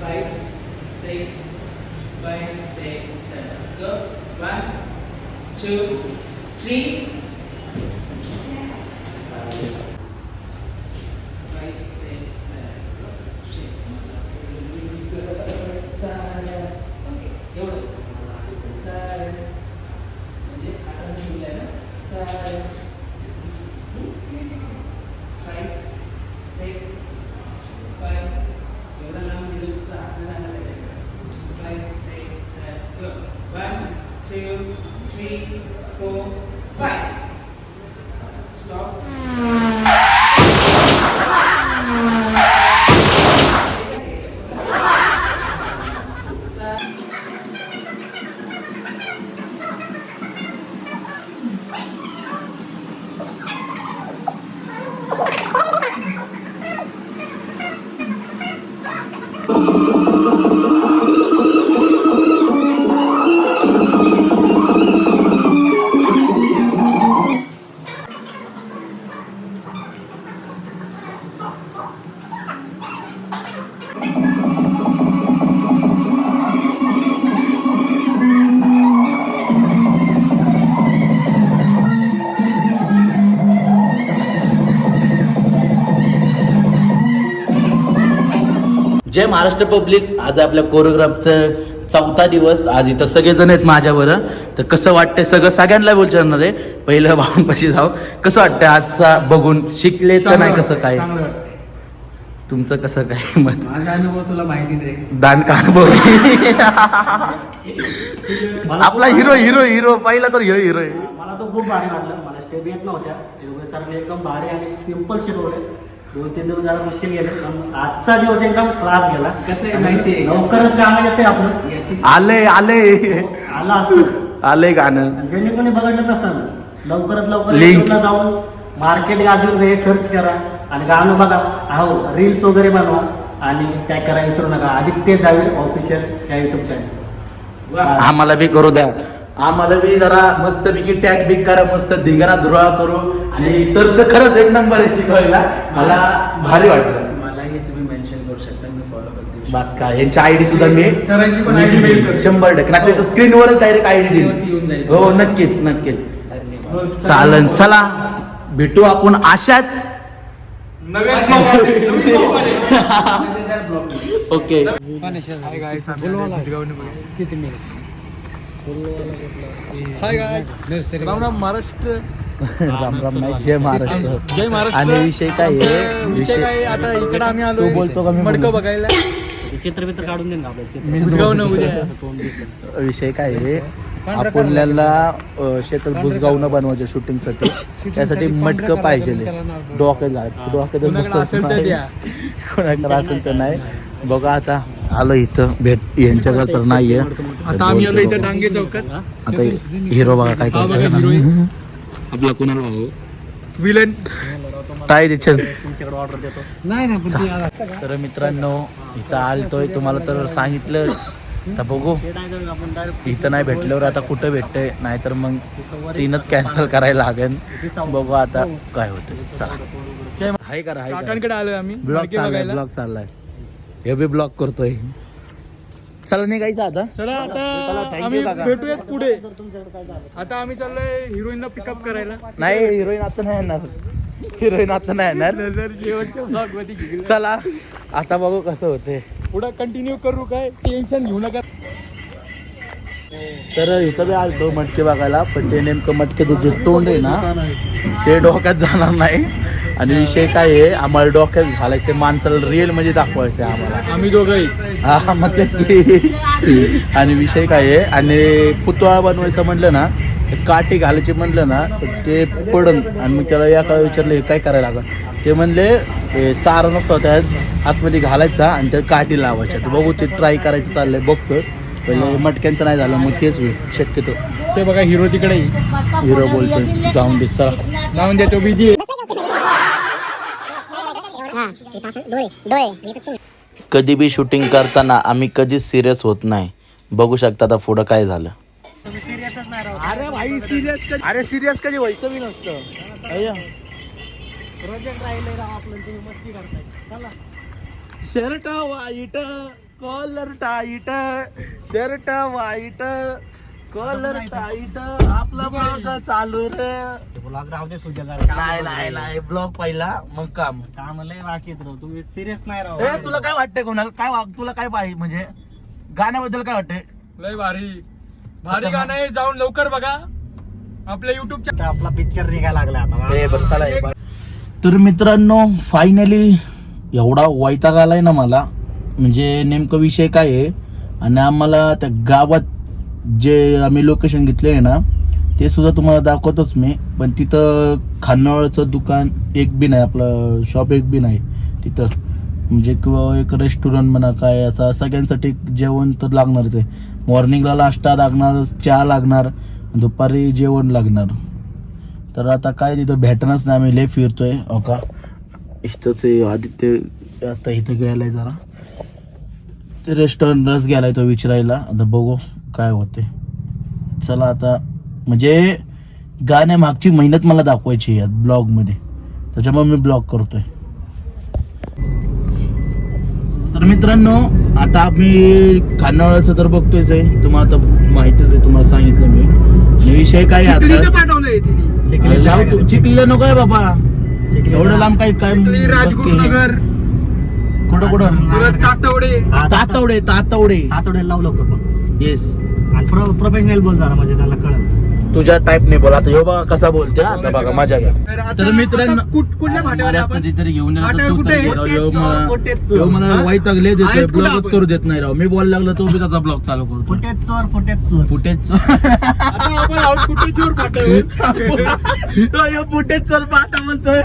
five, six, five, six, seven. Go. One, two, three. Five, जय Maharashtra public. आज आपल्या कोरिओग्राफचं चौथा दिवस. आज इथं सगळेजण आहेत माझ्यावर. तर कसं वाटतंय सगळं? सगळ्यांना बोलणार आहे. पहिलं भावांपाशी जाऊ. कसं वाटतंय आजचा बघून? शिकले तर नाही कसं काय. तुमचं कसं काय मत? माझा अनुभव तुला माहितीच आहे. दान का अनुभव? आपला हिरो हिरो हिरो पहिला तर ह्यो हिरो आहे. मला तो खूप भारी वाटलं. मला स्टेप येत नव्हत्या. योगेश सरांनी एकदम भारी आणि सिंपल शिकवले दोन तीन दिवस जरा मुश्किल गेले. पण आजचा दिवस एकदम क्लास गेला. कसं आहे माहिती आहे? लवकरच गाणं येते आपण याची- आले आले. आला असं आले गाणं. आणि ज्यांनी कोणी बघितलं नसेल लवकरात लवकर Link. YouTube ला जाऊन मार्केट गाजून हे सर्च करा आणि गाणं बघा. हो रील्स वगैरे बनवा आणि टॅग करा विसरू नका. आदित्य जावीर ऑफिशियल या युट्यूब चॅनल वा. आम्हाला बी करू द्या. आम्हाला बी जरा मस्त पैकी टॅग बिग करा मस्त धिंगाणा धुरा करू. आणि सर तर खरंच एक नंबर आहे शिकवायला. मला भारी वाटलं. मलाही तुम्ही मेन्शन करू शकता मी फॉलो करते. बस का? यांची आयडी सुद्धा मी सरांची पण mail कर. शंभर टक्के. नाही तर स्क्रीनवरच डायरेक्ट आयडी वरती येऊन देईल जाईल. हो नक्कीच नक्कीच. चालन चला. भेटू आपण अशाच मजेदार ब्लॉग ओके. महाराष्ट्र. राम राम नाही जय महाराष्ट्र. जय महाराष्ट्र. आणि विषय काय आहे? विषय काय आता इकडे आम्ही आलो तू बोलतो का मी मडकं? बघायला. चित्रमित्र काढून दे ना आपल्याला न उद्या चित्र विषय काय आहे? आपल्याला शेतात बुजगावनं बनवायचं शूटिंगसाठी. त्यासाठी मटकं पाहिजे. डोक्यात डोक्यात. कोणाकडे असेल तर नाही. बघा आता. आलो इथं. भेट यांच्याकडे तर नाहीये. आता आम्ही आलो इथं डांगे चौकात. आता हिरो बघा काय करतोय heroine. आपला कुणाला भाऊ विलन. काय देचल तुमच्याकडे ऑर्डर देतो. नाही ना तर मित्रांनो इथं आलतोय. तुम्हाला तर सांगितलं. तर बघू. इथं नाही भेटल्यावर आता कुठं भेटतंय? नाहीतर मग सीनच कॅन्सल करायला लागेल. बघू आता काय होतं चला हाय करा हाय काकांकडे आलोय आम्ही. ब्लॉग चाललाय बघायला. ब्लॉग चाललाय. हे बी ब्लॉग करतोय. चला निघायचं आता. चला आता आम्ही. भेटूयात पुढे. आता आम्ही चाललोय हिरोईनला पिकअप करायला. नाही हिरोईन आता नाही येणार. हिरोईन आता नाही येणार. नंतर शेवटच्या ब्लॉगमध्ये घेऊया. चला आता बघू कसं होते पुढे कंटिन्यू करू काय? टेन्शन घेऊ नका. तर इथं बी आलतो मटके बघायला पण ते नेमकं मटके जे तोंड आहे ना ते डोक्यात जाणार नाही. आणि विषय काय आहे आम्हाला डोक्यात घालायचे माणसाला रिअल म्हणजे दाखवायचे आम्हाला. आम्ही दोघंही. हा मग तेच की. आणि विषय काय आहे आणि पुतळा बनवायचं म्हणलं ना काठी घालायची म्हणलं ना ते पडन. आणि मग त्याला या काळा विचारलं हे काय करायला लागल? ते म्हणले चारा नसतो त्यात आतमध्ये घालायचा आणि त्यात काठी लावायच्या. तर बघू ते ट्राय करायचं चाललंय बघतोय. पहिले मटक्यांचं नाही झालं मग तेच होईल शक्यतो. ते बघा हिरो तिकडे हिरो बोलतोय जाऊन दे चला. जाऊन द्या तो बिजी कधी बी शूटिंग करताना आम्ही कधीच सिरियस होत नाही. बघू शकता आता पुढं काय झालं. सिरियसच नाही राहू अरे भाई सिरियस अरे सिरियस कधी व्हायचं बी नसतं. प्रोजेक्ट राहिले राव आपलं तुम्ही मस्ती करताय चला shirt white collar tight shirt white collar tight आपला ब्लॉग चालू रे. ब्लॉग राहू दे सुजल नाही नाही नाही ब्लॉग पहिला मग काम. काम लय बाकी तुम्ही सिरियस नाही राव. ए तुला काय वाटतंय कोणाला? काय तुला काय पाहिजे म्हणजे गाण्याबद्दल काय वाटतंय? लय भारी. भारी गाणं आहे जाऊन लवकर बघा. आपल्या युट्यूब आपला पिक्चर निघायला लागला आता. तर मित्रांनो फायनली एवढा वैताग आलाय ना मला. म्हणजे नेमकं विषय काय आहे? आणि आम्हाला त्या गावात जे आम्ही लोकेशन घेतले आहे ना ते सुद्धा तुम्हाला दाखवतोच मी. पण तिथं खानावळचं दुकान एक बी नाही आपलं शॉप एक बी नाही तिथं. म्हणजे किंवा एक रेस्टॉरंट म्हणा काय असा सगळ्यांसाठी जेवण तर लागणारच आहे मॉर्निंगला नाश्ता लागणार चहा लागणार दुपारी जेवण लागणार. तर आता काय तिथं भेटणंच नाही आम्ही लय फिरतोय हो का? इथंच आदित्य आता इथं गेलाय जरा. ते रेस्टॉरंटच गेलाय तो विचारायला. आता बघू. काय होते? चला आता म्हणजे गाण्या मागची मेहनत मला दाखवायची आहे ब्लॉगमध्ये. त्याच्यामुळे मी ब्लॉग करतोय. तर मित्रांनो आता आम्ही खानावळाचं तर बघतोयच आहे. तुम्हाला आता माहितीच आहे तुम्हाला सांगितलं मी. आणि विषय काय पाठवलंय चिखलीला नको आहे बाबा. एवढं लांब काही काय राजगुरुनगर. कुठं कुठं? तातवडे. तातवडे तातवडे. हातोडे लावू लवकर पण येस आणि प्रोफेशनल बोल जरा म्हणजे त्याला कळत तुझ्या बोला. आता ह्यो बघा कसा बोलते हा, आता बघा मजा घ्या. तर मित्रांनो कुठल्या फाट्यावर आहे आपण? कधीतरी घेऊन येणार तू तर. ह्यो मला-. ह्यो हा? वैतागले देतोय ब्लॉगच आपण? करू देत नाही राव. मी बोलायला लागलो तो बी त्याचा ब्लॉग चालू करतो फुटेज चोर फुटेज चोर फुटेज आता आपण आहोत कुठे चोर फाट्यावर? ह्यो फुटेज चोर पाहता म्हणतोय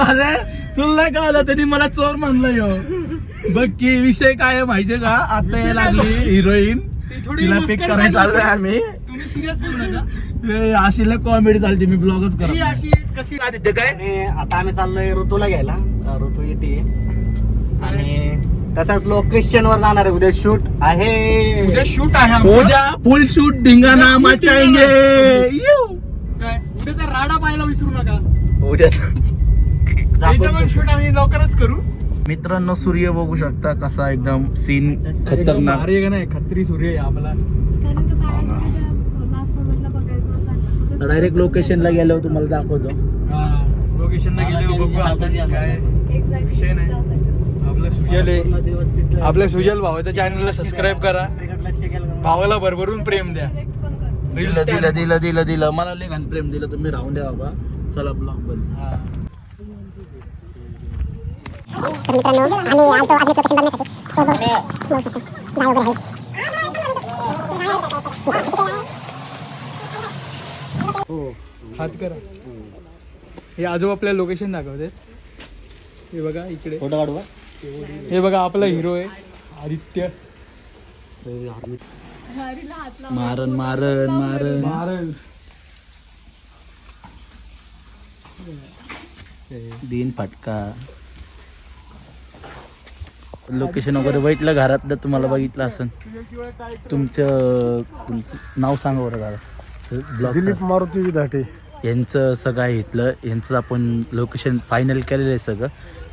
अरे तुला नाही कळलं त्यांनी मला चोर म्हणलं ह्यो. बघ की विषय काय आहे माहितीये का? आता यायला लागली हिरोईन. तिला पिक करायला चाललोय आम्ही. तुम्ही सिरियस बोलू नका. ए, अशी कॉमेडी चालते मी ब्लॉगच ही करत अशी कशी आदित्य काय? आणि आता आम्ही चाललोय ऋतूला घ्यायला. अं, ऋतू येते. आणि तसंच लोकेशन वर जाणार आहे. उद्या शूट आहे. उद्या शूट आहे आमचं. उद्या फुल शूट धिंगाणा मचाएंगे यू. काय? उद्याचा राडा पाहायला विसरू नका. उद्या शूट आम्ही लवकरच करू. मित्रांनो सूर्य बघू शकता कसा एकदम सीन खतरनाक. नाही? खत्री सूर्य आहे आपला. डायरेक्ट लोकेशनला गेल्यावर तुम्हाला दाखवतो. लोकेशनला गेले बघू आपण. काय Exactly. विषय नाही. त्यासाठी. आपलं सुजल आहे. आपल्या सुजल भावाच्या चॅनलला सबस्क्राईब करा. भावाला भरभरून प्रेम द्या. दिलं दिलं दिलं दिलं दिलं. मला लय घाण प्रेम दिलं मी राहून द्या बाबा. चला ब्लॉग बंद. हा. हात करा. हे आजोबा आपल्याला लोकेशन दाखवते हे बघा इकडे. फोटो काढू? हे बघा आपला हिरो आहे. आदित्य. मारन मारन मारन. महाराज दिन फटका. लोकेशन वगैरे बघितलं घरातलं तुम्हाला बघितलं असन तुमचं तुमचं नाव सांगा बरं दादा. ब्लॉग मारुती विधाटे. यांचं सगळं इथलं यांचं आपण लोकेशन फायनल केलेलं आहे सगळं.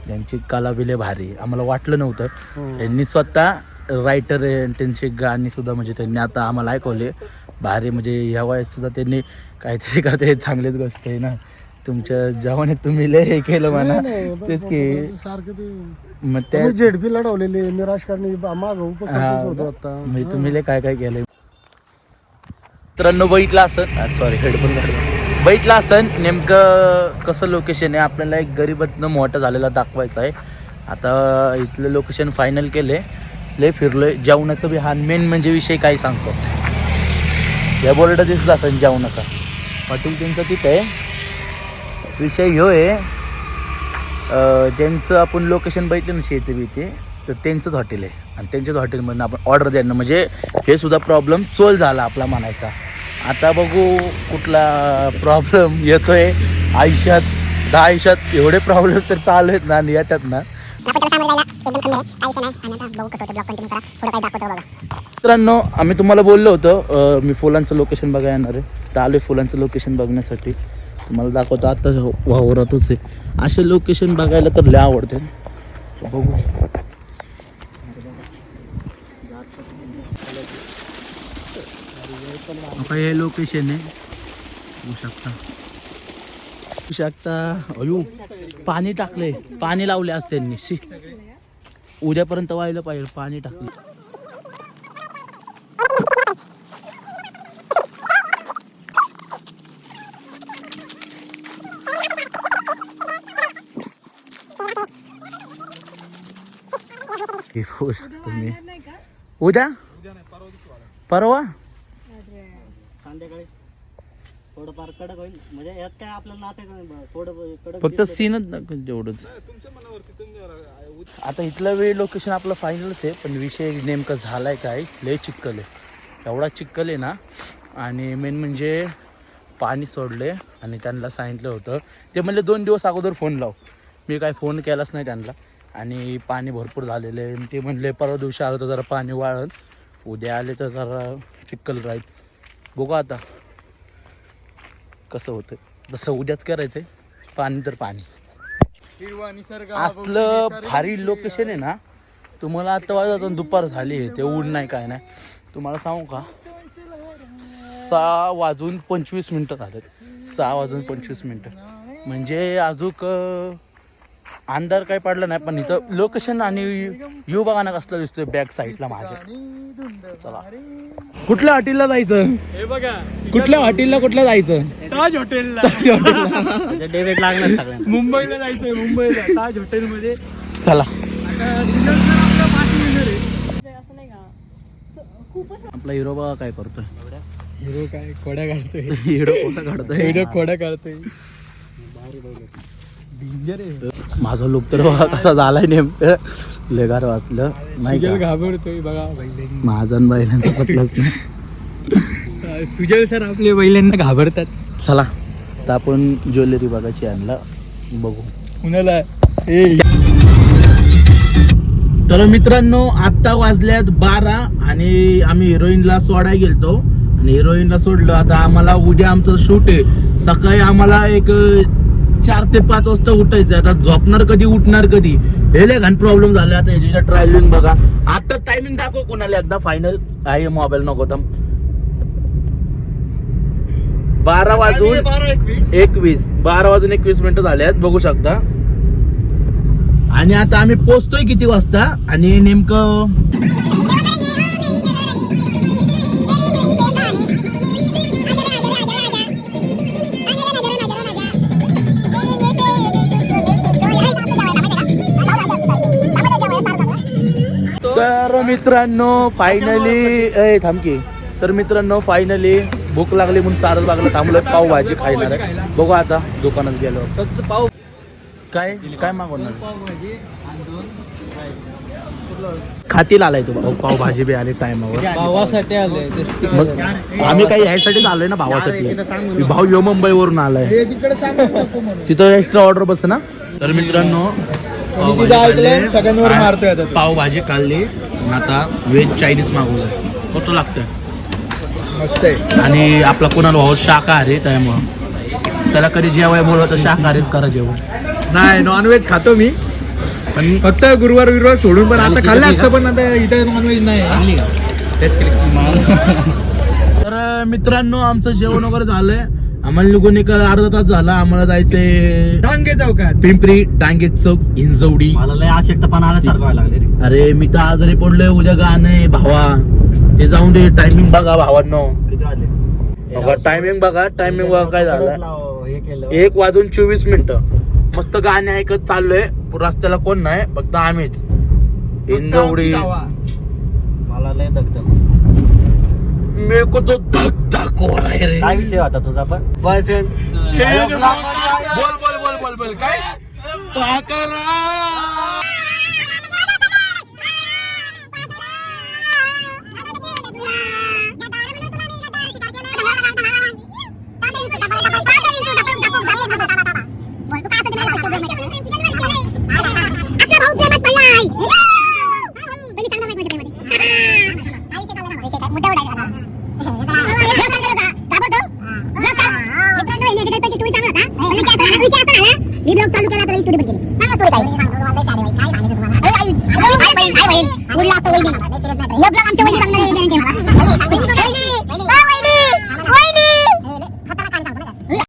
यांची कला बिले भारी. आम्हाला वाटलं नव्हतं. यांनी स्वतः रायटर त्यांची गाणी सुद्धा म्हणजे त्यांनी आता आम्हाला ऐकवले भारी म्हणजे ह्या वयात सुद्धा त्यांनी काहीतरी करते हे चांगलीच गोष्ट आहे ना. तुमच्या जवानीत तुम्ही लय हे केलं म्हणा. तेच की सारखं ते मग त्या झेडपी लढवलेले मी राजकारणी माग उपसरपंच होतो आता. म्हणजे तुम्ही लय काय काय केलंय? मित्रांनो बघितलं असन सॉरी हेडफोन काढला. बघितलं असन नेमकं कसं लोकेशन आहे? आपल्याला एक गरीबातनं मोठं झालेला दाखवायचं आहे. आता इथलं लोकेशन फायनल केले लय फिरलोय. जेवणाचं बी हा मेन म्हणजे विषय काय सांगतो? या बोर्ड दिसत असेल जेवणाचा. हॉटेल त्यांचं तिथं आहे. विषय ह्यो आहे ज्यांचं आपण लोकेशन बघितलं ना शेती बीती तर त्यांचंच हॉटेल आहे. आणि त्यांच्याच हॉटेलमधून आपण ऑर्डर द्यायला म्हणजे हे सुद्धा प्रॉब्लेम सोल्व झाला आपला म्हणायचा. आता बघू कुठला प्रॉब्लेम येतोय. आयुष्यात दहा आयुष्यात एवढे प्रॉब्लेम तर चालू आहेत ना आणि येतात ना. मित्रांनो आम्ही तुम्हाला बोललो होतो मी फुलांचं लोकेशन बघायला येणार आहे. तर आलो फुलांचं लोकेशन बघण्यासाठी. तुम्हाला दाखवतो आत्ता हो, वावरातच आहे. असे लोकेशन बघायला तर लय आवडते. बघू. आता हे लोकेशन आहे. होऊ शकता. होऊ शकता. अयो पाणी टाकले पाणी लावले आज त्यांनी. शी. उद्यापर्यंत व्हायला पाहिजे पाणी टाकलं हे होऊ शकतं मी नाही का? उद्या? परवा संध्याकाळी थोडंफार कडक होईल. म्हणजे यात काय आपल्याला नाचायचं नाही बा. थोडं कडक फक्त सीनच दाखव जेवढंच. आता इथलं वेळ लोकेशन आपलं फायनलच आहे पण विषय नेमका झालाय काय? लय चिक्कल आहे. एवढा चिक्कल आहे ना आणि मेन म्हणजे पाणी सोडले आणि त्यांना सांगितलं होतं. ते म्हणले दोन दिवस अगोदर फोन लाव. मी काय फोन केलाच नाही त्यांना. आणि पाणी भरपूर झालेलं आहे. आणि ते म्हणले परवा दिवशी आलं तर जरा पाणी वाळन उद्या आले तर जरा चिक्कल राहील. बघू आता कसं होतं जसं उद्याच करायचं आहे पाणी तर पाणी. असलं भारी लोकेशन आहे ना तुम्हाला आता वाजत दुपार झाली आहे ते ऊन नाही काय नाही. तुम्हाला सांगू का? सहा वाजून पंचवीस मिनटं झालेत. सहा वाजून पंचवीस मिनटं. म्हणजे अजूक अंधार काय पडला नाही पण इथं लोकेशन आणि यू बघा ना कसला दिसतोय बॅक साईडला माझ्या चला. कुठल्या हॉटेलला जायचं? हे बघा कुठल्या हॉटेलला कुठल्या जायचं? ताज हॉटेलला. डेबिट लागणार सगळ्यांना. मुंबईला जायचंय मुंबईला. ताज हॉटेलमध्ये. चला. आपलं पाच मिनिटं रे. असं नाही का स- खूपच आपला हिरो बघा काय करतोय. हिरो काय? खोड्या काढतोय. हिरो कोणता काढतोय? हिरो खोड्या काढतोय. डेंजर आहे. माझा लुक तर बघा कसा झालाय नेमकं. लेगार वाचलं नाही सुजल का? घाबरतोय बघा बैलांनी. माझा आणि बैलांचा पटलाच नाही. सुजल सर आपले बैलांना घाबरतात. चला आता आपण ज्वेलरी बघायची आणला. बघू. कुणाला? ए. तर मित्रांनो आत्ता वाजल्यात बारा आणि आम्ही हिरोईनला सोडायला गेलतो. आणि हिरोईनला सोडलं. आता आम्हाला उद्या आमचं शूट आहे. सकाळी आम्हाला एक चार ते पाच वाजता उठायचं आता झोपणार कधी उठणार कधी? हे लय घाण प्रॉब्लेम झाले आता याची ट्रायलिंग बघा. आता टायमिंग दाखव कोणाला एकदा. फायनल आहे मोबाईल नको तर बारा वाजून एकवीस. बारा वाजून एकवीस मिनिटं झाले आहेत. बघू शकता. आणि आता आम्ही पोचतोय किती वाजता? आणि नेमकं मित्रांनो फायनली थांबकी तर मित्रांनो फायनली भूक लागली म्हणून सारस बागला थांबलोय. पावभाजी खायला आहे. बघू आता दुकानात गेलो. फक्त पाव काय? काय मागवणार? खातील आलाय तू भाऊ. पावभाजी बी आली टायमावर. भावासाठी आले मग आम्ही काही ह्यासाठीच आलोय ना भावासाठी. भाऊ यो मुंबईवरून आलाय. तिथं एक्स्ट्रा ऑर्डर बस ना. तर मित्रांनो पावभाजी खाल्ली. आता व्हेज चायनीज मागवलं कसं लागतंय. मस्त आहे. आणि आपला कोणाला भाऊ शाकाहारी त्यामुळं. त्याला कधी जेवाय बोलवं तर शाकाहारीच करा जेवण. नाही नॉनव्हेज खातो मी. पण फक्त गुरुवार गुरुवार सोडून पण आता खाल्लं असतं पण आता इथं नॉनव्हेज नाही. तर मित्रांनो आमचं जेवण वगैरे झालंय. आम्हाला निघून एक अर्धा तास झाला आम्हाला जायचंय डांगे चौकात. पिंपरी डांगे चौक इंजवडी मला लय आशक्तपणा आल्यासारखं व्हायला लागले रे. अरे मी तर आजारी पडलोय उद्या गाणं आहे भावा. ते जाऊन दे टायमिंग बघा भावांनो. किती वाजले? बघा टायमिंग बघा टायमिंग बघा काय झालं. लाव, हे केलं. एक वाजून चोवीस मिनिटं. मस्त गाणे ऐकत चाललोय. रस्त्याला कोण नाही फक्त आम्हीच. इंजवडी मला लय दगदग. मी को तो धक धक हो रहा है रे। काय विषय होता तुझा पण? बॉयफ्रेंड बोल बोल बोल बोल बोल काय? पाकरा